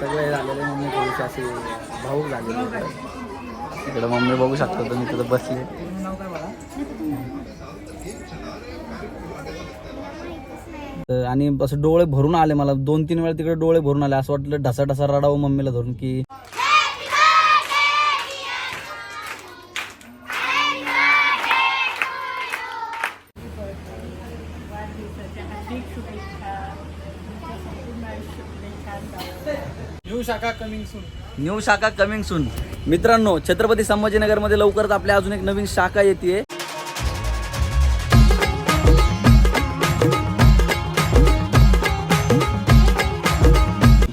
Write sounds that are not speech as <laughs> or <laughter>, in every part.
सगळे झालेले मम्मी थोडीशी अशी भाऊक झालेली. इकडे मम्मी बघू शकता तुम्ही तिथं बसले. तर आणि असं डोळे भरून आले मला. दोन तीन वेळा तिकडे डोळे भरून आले. असं वाटलं ढसा ढसा रडावं मम्मीला धरून की न्यू शाखा कमिंग सून न्यू शाखा कमिंग सून मित्रांनो छत्रपती संभाजीनगरमध्ये लवकरच आपल्या अजून एक नवीन शाखा येते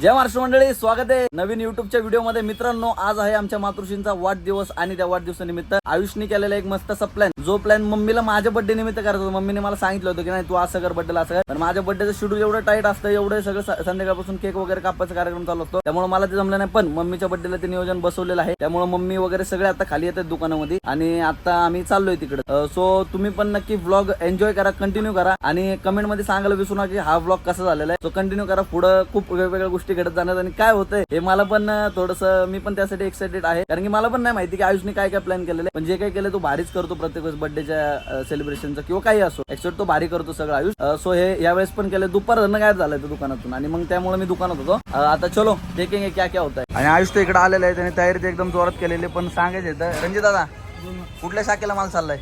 जय महाराष्ट्र मंडळी स्वागत आहे नवीन युट्यूबच्या व्हिडिओमध्ये मित्रांनो आज आहे आमच्या मातृश्रींचा वाढदिवस आणि त्या वाढदिवसानिमित्त आयुषने केलेला एक मस्त असा प्लॅन जो प्लॅन मम्मीला माझ्या बर्थडे निमित्त करत होता. मम्मीने मला सांगितलं होतं की नाही तू असं कर बर्थडेला असं कर. माझ्या बर्थडेचं शेड्यूल एवढं टाईट असतं एवढं सगळं संध्याकाळपासून केक वगैरे कापायचा कार्यक्रम चालू असतो. त्यामुळे मला ते जमलं नाही. पण मम्मीच्या बर्थडेला ते नियोजन बसवलेलं आहे. त्यामुळे मम्मी वगैरे सगळे आता खाली येतात दुकानामध्ये आणि आता आम्ही चाललोय तिकडे. सो तुम्ही पण नक्की व्लॉग एन्जॉय करा कंटिन्यू करा आणि कमेंटमध्ये सांगायला विसरू नका की हा व्लॉग कसा झालेला आहे. सो कंटिन्यू करा. पुढे खूप वेगवेगळ्या गोष्टी घडत जाणार आणि काय होतंय हे मला पण थोडस मी पण त्यासाठी एक्साइटेड आहे. कारण की मला पण नाही माहिती की आयुषने काय काय प्लॅन केलेलं. आहे पण जे काय केलं तो भारीच करतो प्रत्येक वेळेस बर्थडेच्या सेलिब्रेशनचं किंवा काही असो. एक्सेप्ट तो भारी करतो सगळं आयुष. सो हे यावेळेस पण केलं. दुपार धरणं गायब झालंय तो दुकानातून. आणि मग त्यामुळे मी दुकानात होतो. आता चलो देखेंगे क्या क्या होत आहे आणि आयुष तो इकडे आलेला आहे. त्याने तयारी ते एकदम जोरात केलेली. पण सांगायचं आहे रणजित दादा कुठल्या शाखेला माल चाललाय?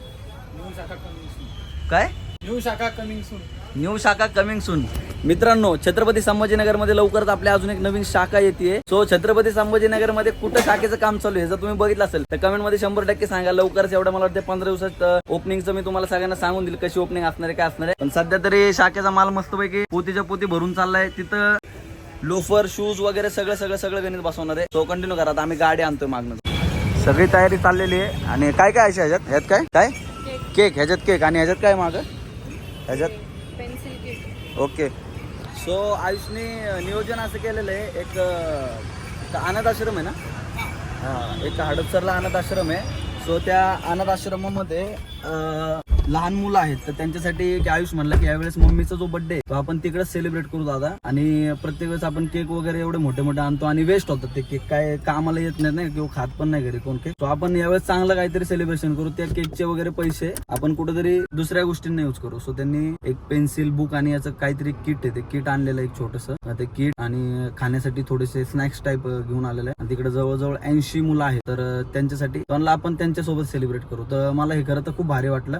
काय? न्यू शाखा कमिंग सून न्यू शाखा कमिंग सून. मित्रांनो छत्रपती संभाजीनगरमध्ये लवकरच आपल्या अजून एक नवीन शाखा येते सो छत्रपती संभाजीनगरमध्ये कुठं शाखेचं काम चालू आहे जर तुम्ही बघितलं असेल तर कमेंटमध्ये शंभर टक्के सांगा. लवकरच एवढं मला वाटतं पंधरा दिवसात ओपनिंगचं मी तुम्हाला सगळ्यांना सांगून दिलं कशी ओपनिंग असणार आहे काय असणार आहे. पण सध्या तरी शाखेचा माल मस्तपैकी पोतीच्या पोती भरून चाललाय. तिथं लोफर शूज वगैरे सगळं सगळं सगळं गणित बसवणार आहे. सो कंटिन्यू करा. आम्ही गाडी आणतोय मागणं सगळी तयारी चाललेली आहे. आणि काय काय आहे ह्याच्यात? ह्यात काय? काय? केक ह्याच्यात केक आणि ह्याच्यात काय मागं? ह्याच्यात? ओके. सो आयुषने नियोजन असं केलेलं आहे. एक अनाथ आश्रम आहे ना? हां. एक हडपसरला अनाथ आश्रम आहे. सो त्या अनाथ आश्रमामध्ये लहान मुलं आहेत तर त्यांच्यासाठी एक आयुष म्हणला की यावेळेस मम्मीचा जो बर्थडे तो आपण तिकडेच सेलिब्रेट करू दादा. आणि प्रत्येक वेळेस आपण केक वगैरे एवढे मोठे मोठे आणतो आणि वेस्ट होतात ते केक काय कामाला येत नाही ना किंवा खात पण नाही घरी कोण केक सो आपण यावेळेस चांगलं काहीतरी सेलिब्रेशन करू. त्या केकचे वगैरे पैसे आपण कुठेतरी दुसऱ्या गोष्टींना यूज करू. सो त्यांनी एक पेन्सिल बुक आणि याचं काहीतरी किट आहे. ते किट आणलेलं एक छोटस. ते किट आणि खाण्यासाठी थोडेसे स्नॅक्स टाईप घेऊन आलेलं आहे. आणि तिकडे जवळजवळ ऐंशी मुलं आहेत. तर त्यांच्यासाठी त्यांना आपण त्यांच्यासोबत सेलिब्रेट करू. तर मला हे खरं तर खूप भारी वाटलं.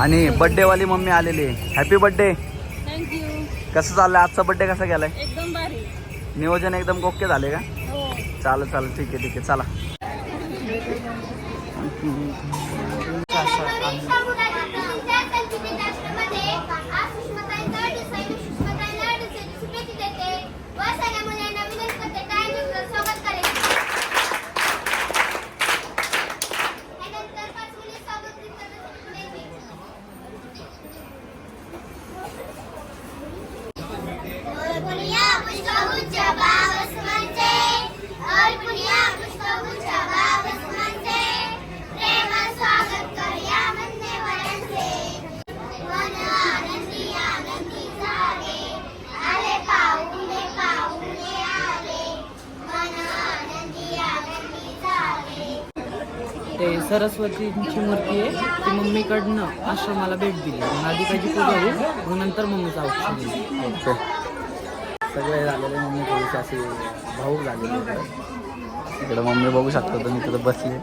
आणि बर्थडे वाली मम्मी आलेली आहे. हॅपी बर्थडे कसं चाललंय? आजचा बर्थडे कसा गेलाय? एकदम भारी. नियोजन एकदम ओके झाले का? हो. चालेल चालेल. ठीक आहे ठीक आहे. चला. सरस्वतींची मूर्ती आहे. ती मम्मीकडनं आश्रमाला भेट दिली. मग आधी काही पूजा होईल मग नंतर मम्मीचं औषध सगळे झालेले मम्मी थोडीशी असे भाऊक झालेले इकडे मम्मी बघू शकतो तुम्ही तिथं बसले.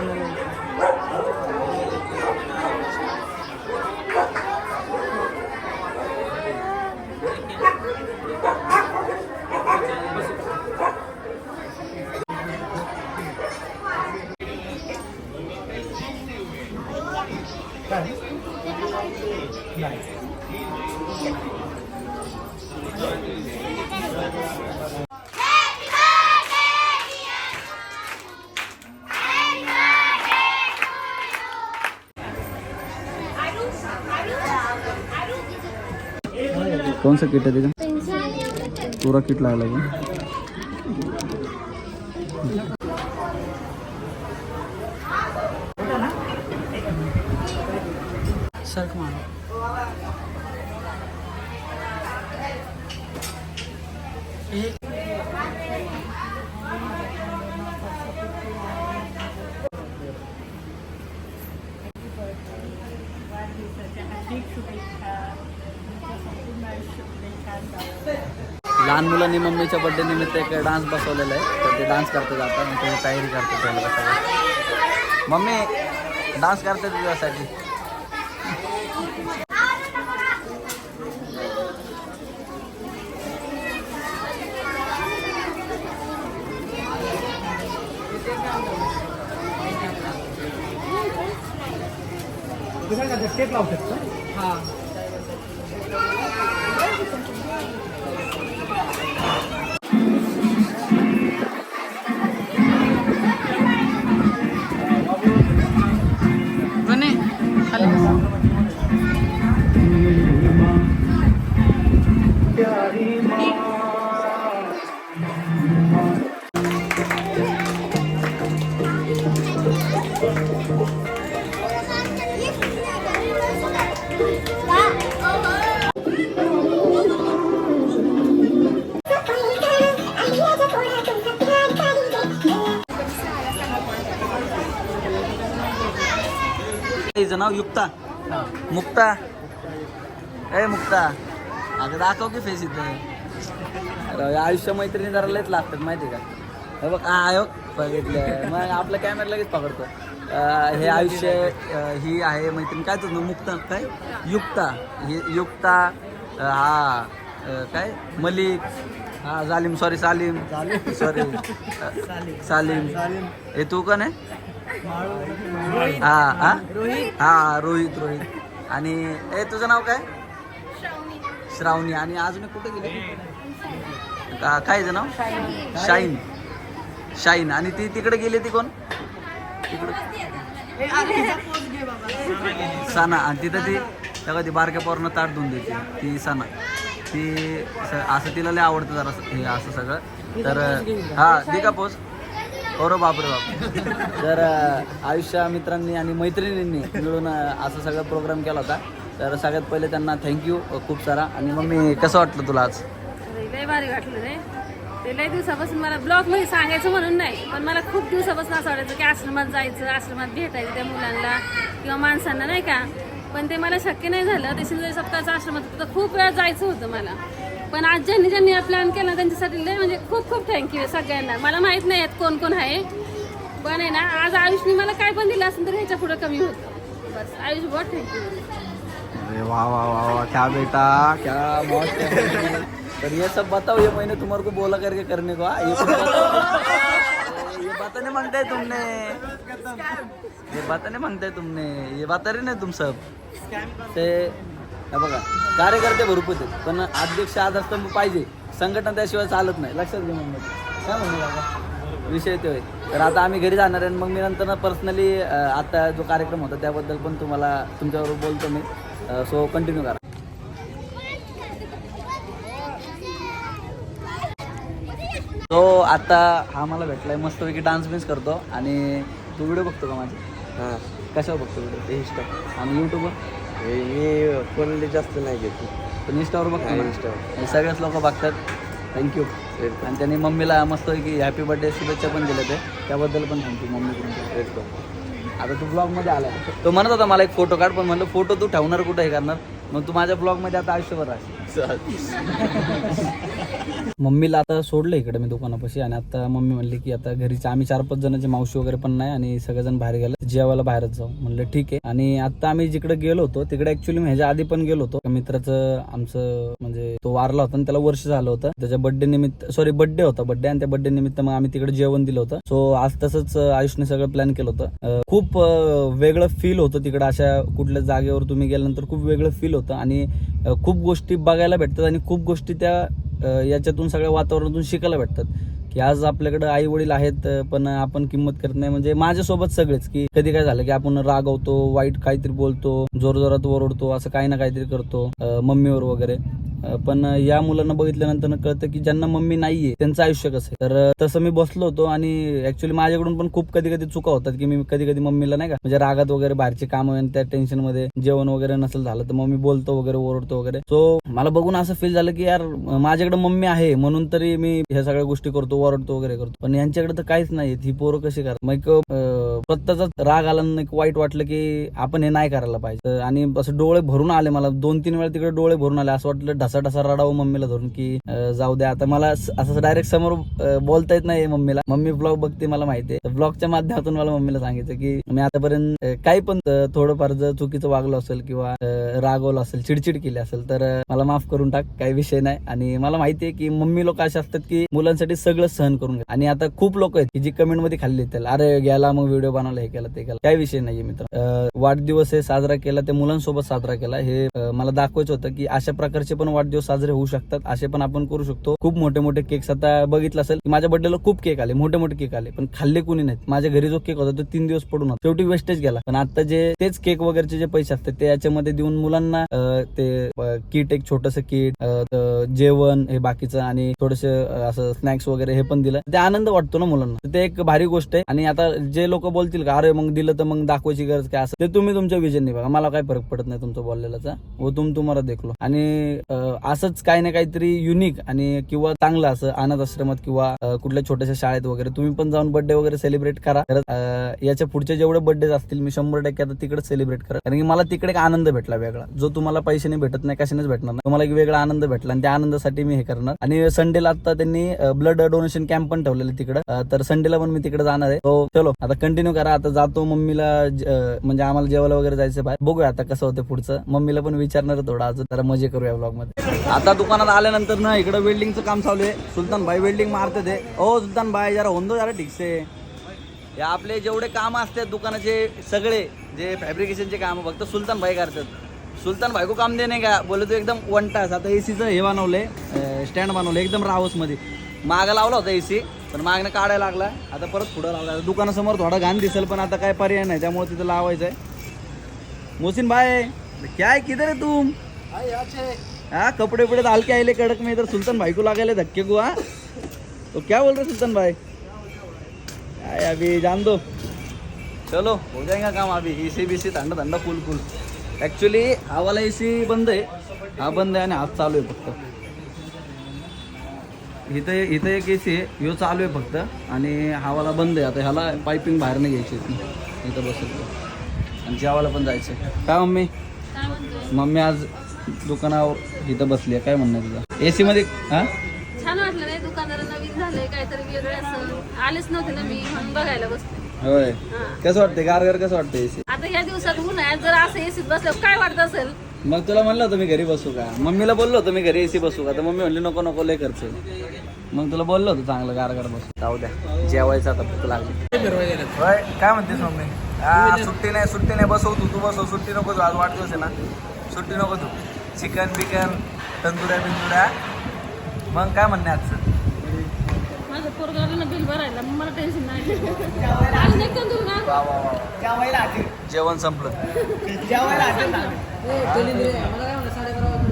Halloween. कौन सा किट है देखा? पूरा किट लाया लगे। मारो लहान मुलांनी मम्मीच्या बर्थडे निमित्त एक डान्स बसवलेला आहे. तर ते डान्स करतात आता आणि ते तयारी करतात त्याला सगळं मम्मी डान्स करते तुझ्यासाठी. हा. तिचं नाव युक्ता. मुक्ता. ए मुक्ता. अगं दाखव की फेस इथं. अरे आयुष्य मैत्रिणी जरा लयच लागतात माहिती आहे का? हे बघ हा बघितलं. मग आपला कॅमेरा लगेच पकडतो. हे आयुष्य ही आहे मैत्रीण. काय तुझं मुक्ता. काय? युक्ता. ही युक्ता हा काय? मलिक. हा जालिम सॉरी सालिम. सॉरी सालिम. हे तू कोण आहे? हा हा? रोहित. हा रोहित रोहित. आणि ए तुझं नाव काय? श्रावणी. आणि अजून कुठे गेले? का काय नाव? शाईन शाईन आणि ती तिकडे गेली ती कोण? तिकडे. साना. आणि तिथं ती तेव्हा ती बारक्या पोरांना ताट धुवून देते. ती साना. ती असं तिला लय आवडतं जरा हे असं सगळं. तर हा दे का पोच ओरो बापरे बाप. तर आयुष्या मित्रांनी आणि मैत्रिणींनी मिळून असं सगळं प्रोग्राम केला होता. तर सगळ्यात पहिले त्यांना थँक्यू खूप सारा. आणि मग मी कसं वाटलं तुला आज? लय भारी वाटलं रे. ते लय दिवसापासून मला ब्लॉगमध्ये सांगायचं म्हणून नाही पण मला खूप दिवसापासून असं वाटायचं की आश्रमात जायचं आश्रमात भेटायचं त्या मुलांना किंवा माणसांना नाही का? पण ते मला शक्य नाही झालं. ते शिंदे सप्ताहाचा आश्रम होतं. तर खूप वेळा जायचं होतं मला. पण आज ज्यांनी ज्यांनी प्लॅन केला त्यांच्यासाठी लय म्हणजे खूप खूप थँक्यू सगळ्यांना. मला माहीत नाही आहेत कोण कोण आहे. पण आहे ना आज आयुषने मला काय पण दिलं असेल तर ह्याच्या पुढे कमी होतं. बस आयुष बहुत थँक्यू अरे वाह वाह वाह वाह क्या बेटा क्या मौत पर ये सब बताओ ये मैंने तुम्हारे को बोला करके करने को आ ये बताने बताओ। तुमने. ये बताने नहीं तुमने. ये बात रही ना तुम सब. ते बघा कार्यकर्ते भरपूर आहेत पण अध्यक्ष आधार पाहिजे. संघटना त्याशिवाय चालत नाही. लक्षात घे म्हणून काय म्हणू बाबा विषय तो आहे. तर आता आम्ही घरी जाणार आहे आणि मग मी नंतर पर्सनली आता जो कार्यक्रम होता त्याबद्दल पण तुम्हाला तुमच्याबरोबर बोलतो मी. सो कंटिन्यू करा. तो आता हा मला भेटलाय मस्तपैकी डान्स बिन्स करतो आणि तू व्हिडिओ बघतो का माझे? हां. कशावर बघतो व्हिडिओ इंस्टा आणि यूट्यूबवर मी फोनले जास्त नाही घेत. पण इंस्टावर बघतो ना? इंस्टावर. हे सगळेच लोक बघतात. थँक्यू आणि त्यांनी मम्मीला मस्तपैकी हॅपी बर्थडे शुभेच्छा पण दिल्या ते. त्याबद्दल पण थँक्यू मम्मीकडून वेलकम आता तू ब्लॉगमध्ये आला तो म्हणत होता मला एक फोटो काढ पण म्हणलं फोटो तू ठेवणार कुठं हे करणार? मग तू माझ्या ब्लॉगमध्ये आता आयुष्यभर राहशील. <laughs> मम्मीला आता सोडलं इकडे मी दुकानापाशी आणि आता मम्मी म्हणली की आता घरीचे आम्ही चार पाच जणांचे मावशी वगैरे पण नाही आणि सगळेजण बाहेर गेले. जेवायला बाहेरच जाऊ. म्हणलं ठीक आहे. आणि आता आम्ही जिकडे गेलो होतो तिकडे ऍक्च्युली ह्याच्या आधी पण गेलो होतो. मित्राचं आमचं म्हणजे तो वारला होता आणि त्याला वर्ष झालं होतं. त्याच्या बर्थडे निमित्त सॉरी बर्थडे होता बर्थडे आणि त्या बर्थडे निमित्त मग आम्ही तिकडे जेवण दिलं होतं. सो आज तसंच आयुषने सगळं प्लॅन केलं होतं. खूप वेगळं फील होतं तिकडे. अशा कुठल्या जागेवर तुम्ही गेल्यानंतर खूप वेगळं फील होतं. आणि खूप गोष्टी बघायला भेटतात आणि खूप गोष्टी त्या याच्यातून सगळ्या वातावरणातून शिकायला भेटतात. की आज आपल्याकडे आई वडील आहेत पण आपण किंमत करत नाही. म्हणजे माझ्यासोबत सगळेच की कधी काय झालं की आपण रागवतो वाईट काहीतरी बोलतो जोर जोरात ओरडतो असं काही ना काहीतरी करतो मम्मीवर वगैरे. पण या मुलांना बघितल्यानंतर कळतं की ज्यांना मम्मी नाहीये त्यांचं आयुष्य कसं आहे. तर तसं मी बसलो होतो आणि ऍक्च्युली माझ्याकडून पण खूप कधी कधी चुका होतात की मी कधी कधी मम्मीला नाही का म्हणजे रागात वगैरे बाहेरची काम आणि त्या टेन्शनमध्ये जेवण वगैरे नसेल झालं तर मम्मी बोलतो वगैरे ओरडतो वगैरे. सो मला बघून असं फील झालं की यार माझ्याकडे मम्मी आहे म्हणून तरी मी ह्या सगळ्या गोष्टी करतो ओरडतो वगैरे करतो. पण यांच्याकडे तर काहीच नाही ही पोरं कशी करतात? मग एक, राग आला एक वाईट वाटलं की आपण हे नाही करायला पाहिजे. आणि असं डोळे भरून आले मला दोन तीन वेळा तिकडे डोळे भरून आले असं वाटलं ढासा ढसा रडावं मम्मीला धरून की जाऊ द्या आता. मला असं डायरेक्ट समोर बोलता येत नाही मम्मीला. मम्मी ब्लॉग बघते मला माहिती आहे ब्लॉगच्या माध्यमातून मला मम्मीला सांगितलं की मी आतापर्यंत काही पण थोडंफार जर चुकीचं वागलो असेल किंवा रागवलं असेल चिडचिड केली असेल तर मला माफ करून टाक. काही विषय नाही. आणि मला माहिती आहे की मम्मी लोक असे असतात की मुलांसाठी सगळं सहन करून घ्या आणि आता खूप लोक आहेत की जी कमेंटमध्ये खाल्ली त्याला अरे गेला मग व्हिडिओ बनवला हे केला ते केला. काही विषय नाहीये मित्र. वाढदिवस हे साजरा केला ते मुलांसोबत साजरा केला. हे मला दाखवायचं होतं की अशा प्रकारचे पण वाढदिवस साजरे होऊ शकतात असे पण आपण करू शकतो. खूप मोठे मोठे केक्स आता बघितलं असेल माझ्या बर्थडेला खूप केक आले मोठे मोठे केक आले पण खाल्ले कुणी नाहीत. माझ्या घरी जो केक होता तो तीन दिवस पडून होता. शेवटी वेस्टेज गेला. पण आता जे तेच केक वगैरेचे जे पैसे असतात ते याच्यामध्ये देऊन मुलांना ते किट एक छोटस किट जेवण हे बाकीचं आणि थोडस असं स्नॅक्स वगैरे हे पण दिलं. ते आनंद वाटतो ना मुलांना. ते एक भारी गोष्ट आहे. आणि आता जे लोक बोलतील का अरे मग दिलं तर मग दाखवायची गरज काय? असं ते तुम्ही तुमच्या विजनने बघा. मला काय फरक पडत नाही तुमचं बोललेलाचा व तुम तुम्हाला देखलो. आणि असंच काही ना काहीतरी युनिक आणि किंवा चांगलं असं अनाथ आश्रमात किंवा कुठल्या छोट्याशा शाळेत वगैरे तुम्ही पण जाऊन बर्थडे वगैरे सेलिब्रेट करा. याच्या पुढचे जेवढे बर्थडे असतील मी शंभर टक्के आता तिकडे सेलिब्रेट करा कारण की मला तिकडे एक आनंद भेटला वेगळा. जो तुम्हाला पैशाने भेटत नाही कशानेच भेटणार नाही. तुम्हाला एक वेगळा आनंद भेटला आणि त्या आनंदासाठी मी हे करणार. आणि संडेला आता त्यांनी ब्लड डोनेशन कॅम्प पण ठेवलेलं तिकडे. तर संडेला पण मी तिकडे जाणार आहे. तो चलो आता कंटिन्यू करा. आता जातो मम्मीला म्हणजे आम्हाला जेवायला वगैरे जायचं बाहेर. बघूया आता कसं होतं पुढचं. मम्मीला पण विचारणार थोडा थोडं अजून. जरा मजे करूया ब्लॉगमध्ये. आता दुकानात आल्यानंतर ना इकडं वेल्डिंगचं काम चालू आहे. सुलतान भाई वेल्डिंग मारते ते ओ सुलतान भाई जरा होंदो जरा ठीक से हे आपले जेवढे काम असतात दुकानाचे सगळे जे फॅब्रिकेशनचे काम फक्त सुलतान भाई करतात. सुलतान भाई को काम देणे का? बोले तू एकदम वन टास आता एसीचं हे बनवलंय स्टँड बनवलं एकदम रावसमध्ये. मागं लावला होता एसी पण मागणं काढायला लागला. आता परत पुढं लावला. दुकानासमोर थोडा घाण दिसेल पण आता काय पर्याय नाही त्यामुळे तिथं लावायचं आहे मोहसिन भाई काय किधर है तुम हाँ कपड़े उपड़े डाल के आए कड़क में इधर सुल्तान भाई को लगा ले धक्के को हाँ. तो क्या बोल रहे सुल्तान भाई? आए अभी जान दो. चलो हो जाएगा काम अभी. एसी बीसी ठंडा ठंडा कूल कूल ऍक्च्युली हा वाला एसी बंद आहे हा बंद आहे आणि हात चालू आहे फक्त. इथं इथं एक एसी आहे ह्यो चालू आहे फक्त. आणि हा वाला बंद आहे आता ह्याला पायपिंग बाहेर नाही घ्यायची. इथं बसेल आणि जेवायला पण जायचं काय मम्मी? मम्मी आज दुकानावर इथं बसली आहे. काय म्हणणं आहे तुझं? एसी मध्ये हा? छान वाटलं नाही दुकानदार नवीन झालंय काहीतरी वेगळं असं. आलेच नव्हते ना मी म्हणून बघायला बसते होय. कसं वाटतंय? गारगार कसं वाटतंय एसी आता या दिवसात उन्हाळ्यात जर असं एसीत बसल्यावर काय वाटत असेल? मग तुला म्हणलं होतं मी घरी बसू का? मम्मीला बोललो होतो मी घरी एसी बसू का? तर मम्मी म्हणली नको नको लय खर्च. आहे. मग तुला बोललो होतो चांगलं गारगार बसू. जाऊ द्या. जेवायचं आता भूक लागली. होय. काय म्हणतेस मम्मी? हा सुट्टी नाही सुट्टी नाही. बसव तू तू बसव. सुट्टी नको तू आज आहे ना. सुट्टी नको तू चिकन बिकन तंदुऱ्या बिंदुऱ्या. मग काय म्हणणे आजचं? माझं पोरगावला बिल भरायला. मग मला टेन्शन नाही. अजून एक तंदूर ना? वा वा वा. जेवण संपलं.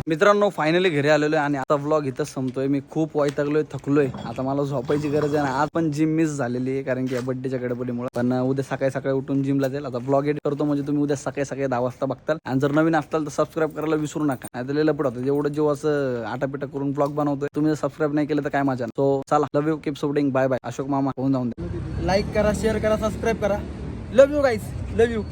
मित्रांनो फायनली घरी आलेलो आहे आणि आता व्लॉग इथं संपतोय. मी खूप वैतागलोय थकलोय. आता मला झोपायची गरज आहे ना आज पण जिम मिस झालेली आहे कारण की या बड्डेच्या गडबडीमुळे. पण उद्या सकाळी सकाळी उठून जिमला जाईल. आता ब्लॉग एडिट करतो म्हणजे तुम्ही उद्या सकाळी सकाळी दहा वाजता बघताल. आणि जर नवीन असताल तर सबस्क्राईब करायला विसरू नका. नाही तर लपड होतं. जेवढं जेव्हा असं आटापिटा करून ब्लॉग बनवतोय तुम्ही जर सबस्क्राईब नाही केलं तर काय मजा सो चला love you keep supporting bye bye Ashok मामा होऊन जाऊन दे. लाईक करा शेअर करा सबस्क्राईब करा. Love you guys love you